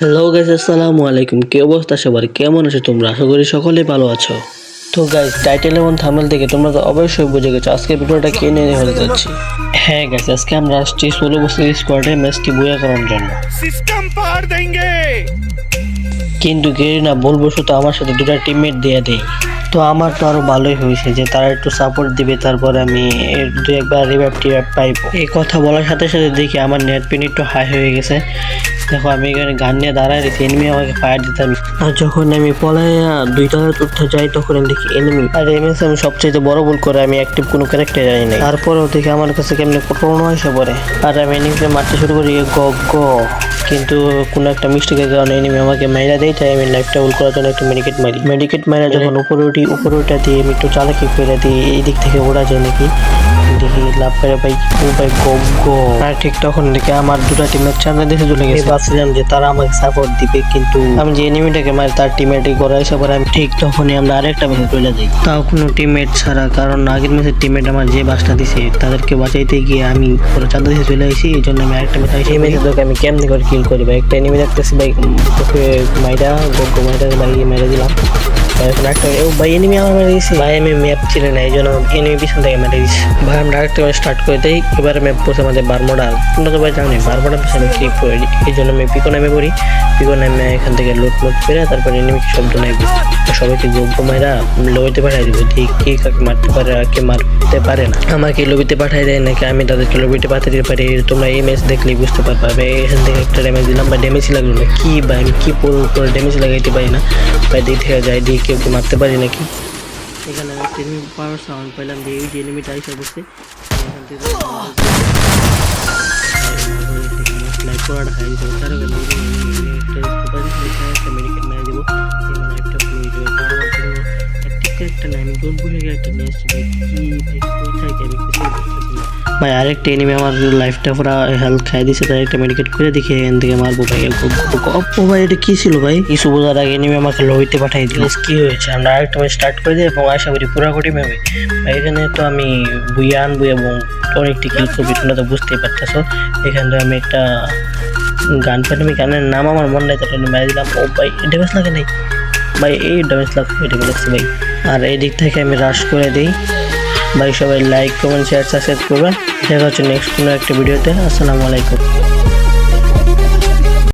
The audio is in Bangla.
হ্যালো গাইজ আসসালামু আলাইকুম। কি অবস্থা সবার? কেমন আছো তোমরা? আশা করি সকলে ভালো আছো। তো গাইজ টাইটেল এবং থামেল থেকে তোমরা তো অবশ্যই বুঝে গেছো। আজকের ভিডিওটা কে নিয়ে হতে যাচ্ছি? হ্যাঁ গাইজ আজকে আমরা আসছি ষোলো বছর স্কোয়াডের ম্যাচটি বইয়া করার জন্য। কিন্তু গেরি না ভুলবশত আমার সাথে দুটা টিমমেট দিয়ে দেয় তো আমার তো আরও ভালোই হয়েছে যে তারা একটু সাপোর্ট দিবে, তারপর আমি দু একবার রিভাইভ টিভাইভ পাইবো। এই কথা বলার সাথে সাথে দেখি আমার নেট পিন একটু হাই হয়ে গেছে। দেখো আমি এখানে গান নিয়ে দাঁড়ায় রেখে এনিমি আমাকে ফায়ার দিতাম আর যখন আমি পলাইয়া দুইটা তথ্য যাই, তখন আমি দেখি এনিমি আর এমএস আমি সবচেয়ে বড় ভুল করে আমি অ্যাক্টিভ কোনো ক্যারেক্টার জানি না তারপরেও দেখি আমার কাছে কেমনি করোনা এসে পড়ে আর আমি এনিমিকে মারতে শুরু করি, গ গ। কিন্তু কোনো একটা মিস্টেকের কারণে এনিমি আমাকে মাইরা দেয়, তাই আমি লাইফটা উল করার জন্য একটু মেডিকেট মারি। মেডিকেট মারা যখন উপরে উঠি উপরে উঠা দিয়ে আমি একটু চালাকি করে দিই এই দিক থেকে ওড়া যায় নাকি? দেখি লাভ করে পাই ও ভাই গগ্গ আর ঠিক তখন দেখে আমার দুটা টিমের সামনে দেশে চলে গেছে। ভাবছিলাম যে তারা আমাকে সাপোর্ট দিবে কিন্তু আমি যে এনিমিটাকে মারি তার টিমমেটই করে এসে পরে আমি ঠিক তখনই আমরা আরেকটা ম্যাচে চলে যাই। তাও কোনো টিমমেট ছাড়া কারণ আগের ম্যাচের টিমমেট আমার যে বাসটা দিছে তাদেরকে বাঁচাইতে গিয়ে আমি পুরো চাঁদা দেশে চলে আসি এই জন্য আমি আরেকটা ম্যাচ সেই ম্যাচে তোকে আমি কেমনি করে কিল করি ভাই? একটা এনিমি দেখতেছি ভাই তোকে মাইরা গগ্গ মাইরা ভাই মেরে দিলাম। ভাই ভাই আমার ম্যাপ না এই জন্য পিছন থেকে স্টার্ট করে ম্যাপ তো পিছনে করে এই জন্য আমি এখান থেকে তারপর শব্দ সবাইকে দিব দেখি কে কাকে মারতে পারে আর পারে আমাকে লবিতে পাঠাই দেয় নাকি আমি তাদেরকে লবিতে পাঠাতে পারি তোমরা এই ম্যাচ দেখলেই বুঝতে পারবা এখান থেকে একটা ড্যামেজ দিলাম বা ড্যামেজ লাগল না কি ভাই আমি কি পুরো ড্যামেজ লাগাইতে পারি না ভাই দিক থেকে যাই দিয়ে কেউ কেউ মারতে পারি নাকি? এখানে আমি একটা এনিমি পাওয়ার সাউন্ড পেলাম যে এই যে এনিমিটা এসে বসে এখান থেকে স্নাইপ করাটা খাই দিতে হবে। তারও একটা সুপার একটা মেডিকেট মেরে দেবো। এবং লাইফটা পুরো হয়ে যাবে কারণ আমার কোনো অ্যাক্টিভ ক্যারেক্টার নাই। আমি জোন বুঝে একটা নিয়ে এসেছি ভাই কি ভাই কোথায় কি আমি কিছুই বুঝতেছি না ভাই আরেকটা এনিমি আমার লাইফটা পুরো হেলথ খাই দিছে তার একটা মেডিকেট করে দেখি এখান থেকে মারবো ভাই ও ভাই এটা কি ছিল ভাই? কিছু বোঝার আগে এনিমি আমাকে লবিতে পাঠিয়ে দিল। কি হয়েছে? আমরা আরেকটা ম্যাচ স্টার্ট করে দিই এবং আশা করি পুরোপুরি মেবে। ভাই এখানে তো আমি বুইয়া আনব এবং অনেকটি কিল করবি তোমরা তো বুঝতেই পারতেছো। এখান থেকে আমি একটা গান পেন আমি গানের নাম আমার মনে নাই তাহলে মেরে দিলাম। ও ভাই ড্যামেজ লাগে নাই? ভাই এই ড্যামেজ লাগছে ভাই। আর এই দিক থেকে আমি রাশ করে দিই। ভাই সবাই লাইক কমেন্ট শেয়ার সাবস্ক্রাইব করবেন। দেখা হচ্ছে নেক্সট কোনো একটা ভিডিওতে আসসালামু আলাইকুম।